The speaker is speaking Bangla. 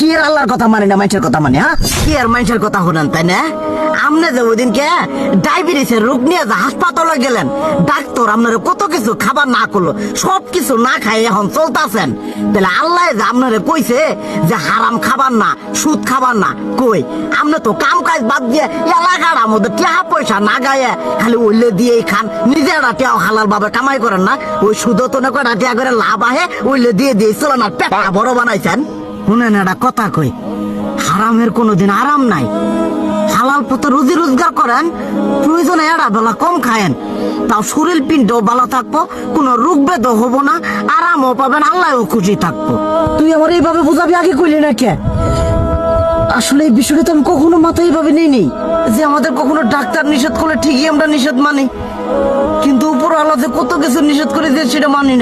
কি এর আল্লাহর কথা মানে না মানুষের কথা মানে হ্যাঁ? কি আর মানুষের কথা শুনেন, তাই না? যে রোগ নিয়ে হাসপাতালে গেলেন, ডাক্তার কত কিছু খাবার না করল, সব কিছু না খাই এখন চলতেছেন। তাহলে আল্লাহ যে কইছে যে হারাম খাবার না, সুদ খাবার না, কই? আপনি তো কাম কাজ বাদ দিয়ে এলাকার মধ্যে টিয়া পয়সা না গায়ে, খালি উল্লে দিয়েই খান নিজেরা টিয়াও হালাল ভাবে কামাই করেন না, ওই সুদ তো না কয়টা টিয়া করে লাভ আহে, উল্লে দিয়ে দিয়ে চলে না পেটা বড় বানাইছেন। শুনেন একটা কথা কই, হারামের কোনোদিন আরাম নাই। হালাল পথে রুজি রোজগার করেন, প্রয়োজনে বেলা কম খায়েন। তাও শরীর ভালো থাকব, কোনো রোগ হব না, আরামও পাবেন খুশি থাকব। তুই আমার এইভাবে বুঝাবি আগে কইলি না কে? আসলে এই বিষয়টা তো আমি কখনো মাথায় এইভাবে নিইনি, যে আমাদের কখনো ডাক্তার নিষেধ করলে ঠিকই আমরা নিষেধ মানি। কিন্তু উপর আলাদা কত কিছু নিষেধ করে দিয়ে সেটা মানি না।